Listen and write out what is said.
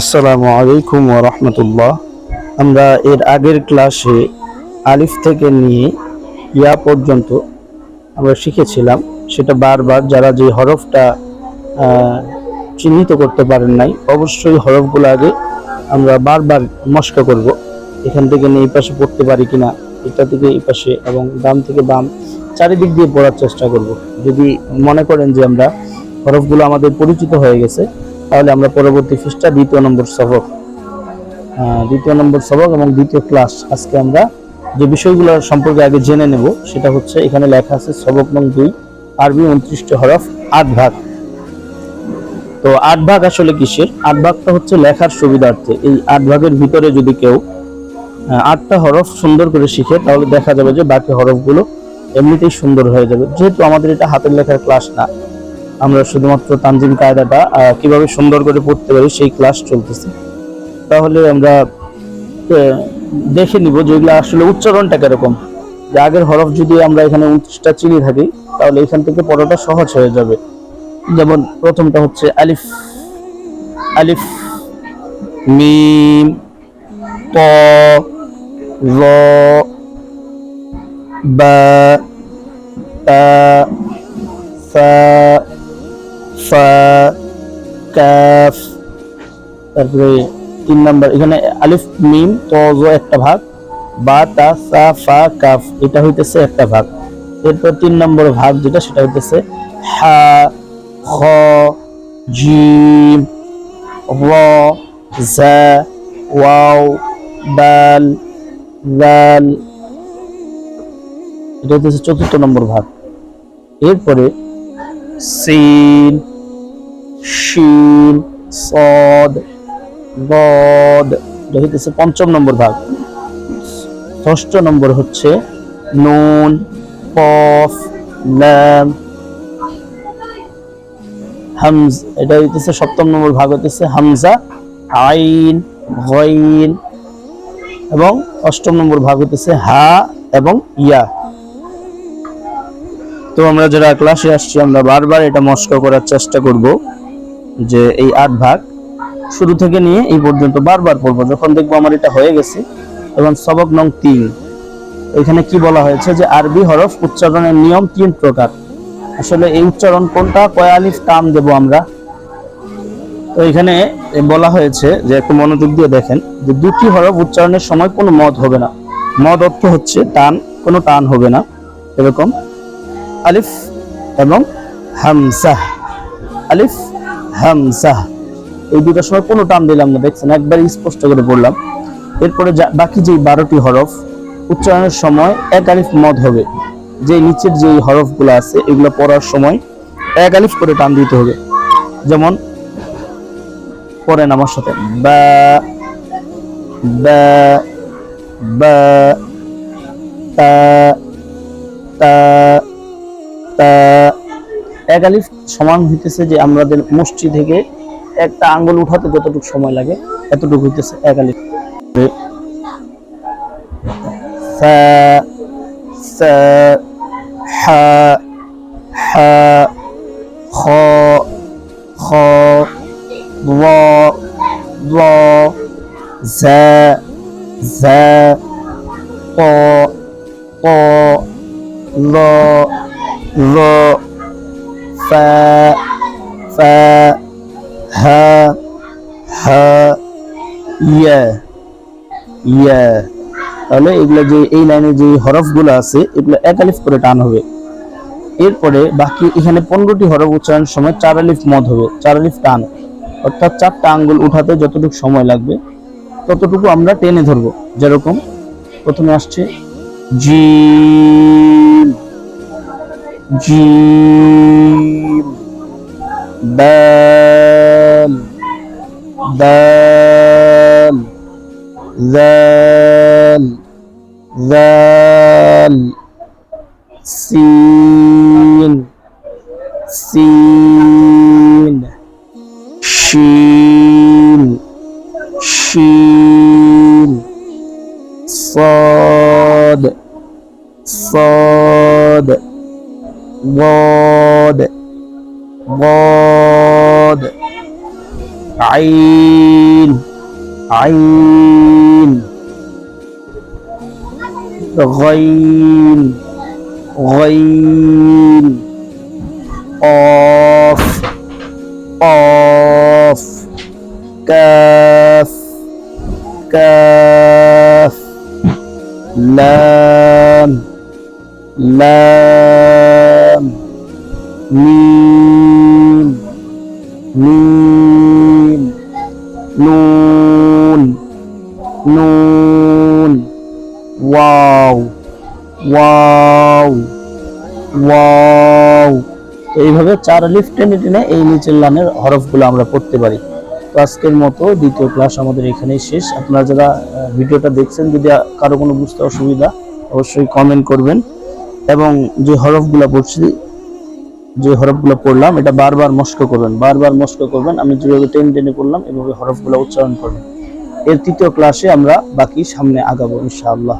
আসসালামু আলাইকুম রহমতুল্লাহ। আমরা এর আগের ক্লাসে আলিফ থেকে নিয়ে ইয়া পর্যন্ত আমরা শিখেছিলাম। সেটা বারবার যারা যে হরফটা চিহ্নিত করতে পারেন নাই, অবশ্যই হরফগুলো আগে আমরা বারবার মস্কা করব। এখান থেকে নিয়ে এই পাশে পড়তে পারি কিনা, এটা থেকে এই পাশে এবং বাম থেকে বাম, চারিদিক দিয়ে পড়ার চেষ্টা করব। যদি মনে করেন যে আমরা হরফগুলো আমাদের পরিচিত হয়ে গেছে তাহলে আমরা পরবর্তী পৃষ্ঠা, দ্বিতীয় নম্বর সবক। দ্বিতীয় নম্বর সবক এবং দ্বিতীয় ক্লাস আজকে আমরা যে বিষয়গুলো সম্পর্কে আগে জেনে নেব, সেটা হচ্ছে এখানে লেখা আছে সবক নং দুই, আরবি উনত্রিশটি হরফ, আট ভাগ। তো আট ভাগ আসলে কিসের? আট ভাগটা হচ্ছে লেখার সুবিধার্থে। এই আট ভাগের ভিতরে যদি কেউ আটটা হরফ সুন্দর করে শিখে, তাহলে দেখা যাবে যে বাকি হরফগুলো এমনিতেই সুন্দর হয়ে যাবে। যেহেতু আমাদের এটা হাতের লেখার ক্লাস না আমরা শুধুমাত্র তানজিম কায়দাটা কীভাবে সুন্দর করে পড়তে পারি সেই ক্লাস চলতেছে। তাহলে আমরা দেখে নিব যেগুলো আসলে উচ্চারণটা কীরকম। যে আগের হরফ যদি আমরা এখানে উনত্রিশটা চিনি থাকি, তাহলে এখান থেকে পড়াটা সহজ হয়ে যাবে। যেমন প্রথমটা হচ্ছে আলিফ আলিফ, মিম, ত, র, বা তারপরে তিন নাম্বার, এখানে আলিফ, মিম ত একটা ভাগ, বা, তা, সা, ফা, কাফ, এটা হইতেছে একটা ভাগ। এরপর তিন নম্বর ভাগ যেটা, সেটা হইতেছে হা, খ, জিম, র, জা, ওয়াও দাল দাল এটা হইতেছে চতুর্থ নম্বর ভাগ। এরপরে সিন শিন সদ এটা হইতেছে পঞ্চম নম্বর ভাগ। ষষ্ঠ নম্বর হচ্ছে নুন, কফ লাম হামজ, এটা হইতেছে সপ্তম নম্বর ভাগ হইতেছে হামজা, আইন, গইন এবং অষ্টম নম্বর ভাগ হইতেছে হা এবং ইয়া। তো আমরা যারা ক্লাসে আসছি, আমরা বারবার এটা মস্ক করার চেষ্টা করব যে এই আট ভাগ শুরু থেকে নিয়ে এই পর্যন্ত বারবার পড়ব যখন দেখব আমার এটা হয়ে গেছে। এবং সবক নং তিন, এখানে কি বলা হয়েছে যে আরবি হরফ উচ্চারণের নিয়ম তিন প্রকার। আসলে এই উচ্চারণ কোনটা, কয় আলিফ টান দেব আমরা। তো এখানে বলা হয়েছে যে, একটু মনোযোগ দিয়ে দেখেন, যে দুটি হরফ উচ্চারণের সময় কোনো মদ হবে না। মদ অর্থ হচ্ছে টান, কোনো টান হবে না। এরকম। আলিফ এবং হামসাহ আলিফ হামসাহ এই দুটার সময় কোনো টান দিলাম না, দেখছেন? একবার স্পষ্ট করে বললাম। এরপরে বাকি যেই বারোটি হরফ, উচ্চারণের সময় এক আলিফ মদ হবে। যে নিচের যেই হরফগুলো আছে, এগুলো পড়ার সময় এক আলিফ করে টান দিতে হবে। যেমন, পড়েন আমার সাথে। বা তা তা এক আলিফ সমান হইতেছে যে আমাদের মুষ্টি থেকে একটা আঙ্গুল উঠাতে যতটুকু সময় লাগে এতটুকু হইতেছে এক আলিফ ল ল ফা হা হা ইয়া ইয়া তাহলে এগুলো যে, এই লাইনে যে হরফগুলো আছে, এগুলো এক আলিফ করে টান হবে। এরপরে বাকি এখানে পনেরোটি হরফ উচ্চারণের সময় চার আলিফ মদ হবে, চার আলিফ টান। অর্থাৎ চারটা আঙ্গুল উঠাতে যতটুকু সময় লাগবে, ততটুকু আমরা টেনে ধরবো। যেরকম প্রথমে আসছে জিম জিম দাল শিন sod صاد ضاد ضاد عين عين غين غين قاف قاف كاف লাম লাম, মিম মিম, নুন নুন, ওয়াও ওয়াও ওয়াও। এইভাবে চার লিফ টেনে টেনে এই নিচের লানের হরফগুলো আমরা পড়তে পারি। তো আজকের মতো দ্বিতীয় ক্লাস আমাদের এখানেই শেষ। আপনারা যারা ভিডিওটা দেখছেন, যদি কারও কোনো বুঝতে অসুবিধা, অবশ্যই কমেন্ট করবেন। এবং যে হরফগুলো পড়ছি, যে হরফগুলো পড়লাম, এটা বারবার মস্ক করবেন, বারবার মস্ক করবেন। আমি যেভাবে টেন টেনে পড়লাম, এভাবে হরফগুলো উচ্চারণ করবেন। এর তৃতীয় ক্লাসে আমরা বাকি সামনে আগাবো, ইনশাআল্লাহ।